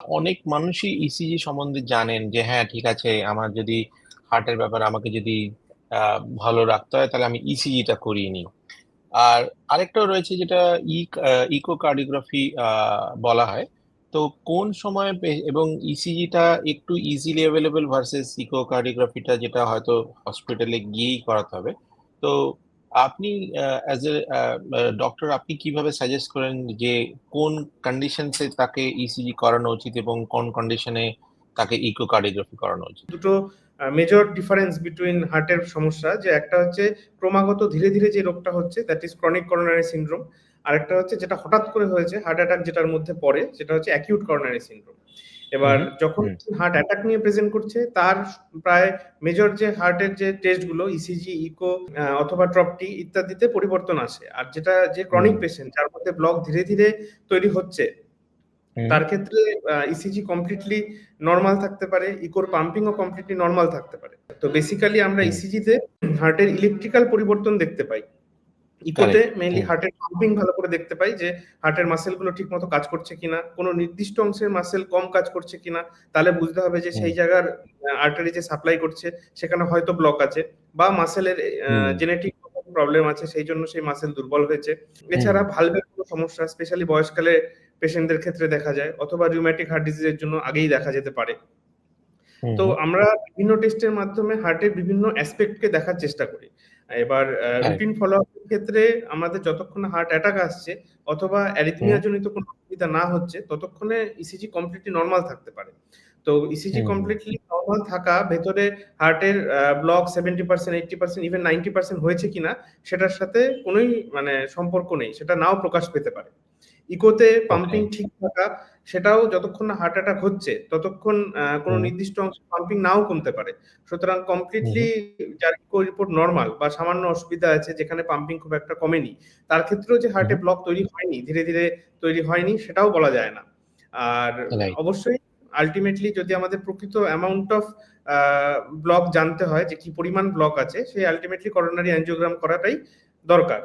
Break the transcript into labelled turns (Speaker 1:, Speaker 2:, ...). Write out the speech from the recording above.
Speaker 1: অনেক মানুষই ইসিজি সম্বন্ধে জানেন যে হ্যাঁ ঠিক আছে, আমার যদি হার্টের ব্যাপারে আমাকে যদি ভালো রাখতে হয়, তাহলে আমি ইসিজিটা করিয়ে নিই। আর আরেকটাও রয়েছে যেটা ই ইকোকার্ডিওগ্রাফি বলা হয়। তো কোন সময় এবং ইসিজিটা একটু ইজিলি অ্যাভেলেবেল ভার্সেস ইকো ইকোকার্ডিওগ্রাফিটা যেটা হয়তো হসপিটালে গিয়েই করাতে হবে। তো আপনি অ্যাজ এ ডক্টর আপনি কীভাবে সাজেস্ট করেন যে কোন কন্ডিশনসে তাকে ইসিজি করানো উচিত এবং কোন কন্ডিশনে তাকে ইকোকার্ডিওগ্রাফি করানো উচিত?
Speaker 2: দুটো মেজর ডিফারেন্স বিটুইন হার্টের সমস্যা, যে একটা হচ্ছে ক্রমাগত ধীরে ধীরে যে রোগটা হচ্ছে that is chronic coronary syndrome আরেকটা হচ্ছে যেটা হঠাৎ করে হয়েছে হার্ট অ্যাটাক যেটার মধ্যে পড়ে, সেটা হচ্ছে অ্যাকিউট করোনারি সিনড্রোম এবার যখন হার্ট অ্যাটাক নিয়ে প্রেজেন্ট করছে তার প্রায় মেজর যে হার্টের যে টেস্টগুলো ইসিজি ইকো অথবা ট্রপটি ইত্যাদিতে পরিবর্তন আসে। আর যেটা যে ক্রনিক পেশেন্ট যার মধ্যে ব্লক ধীরে ধীরে তৈরি হচ্ছে তার ক্ষেত্রে ইসিজি কমপ্লিটলি নর্মাল থাকতে পারে ইকোর পাম্পিংও কমপ্লিটলি নর্মাল থাকতে পারে। তো বেসিক্যালি আমরা ইসিজিতে হার্টের ইলেকট্রিক্যাল পরিবর্তন দেখতে পাই। ইকোতে মেইনলি হার্টের পাম্পিং ভালো করে দেখতে পাই যে হার্টের মাসেলগুলো ঠিক মতো কাজ করছে কিনা কোনো নির্দিষ্ট অংশের মাসেল কম কাজ করছে কিনা তাহলে বুঝতে হবে যে সেই জায়গার আর্টারি যে সাপ্লাই করছে সেখানে হয়তো ব্লক আছে বা মাসেলের। জেনেটিক প্রবলেম আছে সেই জন্য সেই মাসেল দুর্বল হয়েছে। এছাড়া ভালভের কোনো সমস্যা স্পেশালি বয়সকালে পেশেন্টদের ক্ষেত্রে দেখা যায় অথবা রিউম্যাটিক হার্ট ডিজিজের জন্য আগেই দেখা যেতে পারে। তো আমরা বিভিন্ন টেস্টের মাধ্যমে হার্টের বিভিন্ন অ্যাসপেক্টকে দেখার চেষ্টা করি। এবার রুটিন ফলো আপের ক্ষেত্রে আমাদের যতক্ষণ হার্ট অ্যাটাক আসছে অথবা অ্যারিথমিয়া জনিত কোনো অসুবিধা না হচ্ছে ততক্ষণে ইসিজি কমপ্লিটলি নর্মাল থাকতে পারে। তো ইসিজি। কমপ্লিটলি নর্মাল থাকা ভেতরে হার্টের block seventy percent eighty percent even ninety percent হয়েছে কিনা সেটার সাথে কোনোই মানে সম্পর্ক নেই সেটা নাও প্রকাশ পেতে পারে। ইকোতে পাম্পিং ঠিক থাকা সেটাও যতক্ষণ না হার্ট অ্যাটাক হচ্ছে ততক্ষণ কোনো নির্দিষ্ট অংশ পাম্পিং নাও কমতে পারে। সুতরাং কমপ্লিটলি যার রিপোর্ট নর্মাল বা সামান্য অসুবিধা আছে যেখানে পাম্পিং খুব একটা কমেনি তার ক্ষেত্রেও যে হার্টে ব্লক তৈরি হয়নি ধীরে ধীরে তৈরি হয়নি সেটাও বলা যায় না। আর অবশ্যই আলটিমেটলি যদি আমাদের প্রকৃত অ্যামাউন্ট অফ ব্লক জানতে হয় যে কি পরিমাণ ব্লক আছে সেই আলটিমেটলি করোনারি অ্যাঞ্জিওগ্রাম করাটাই দরকার।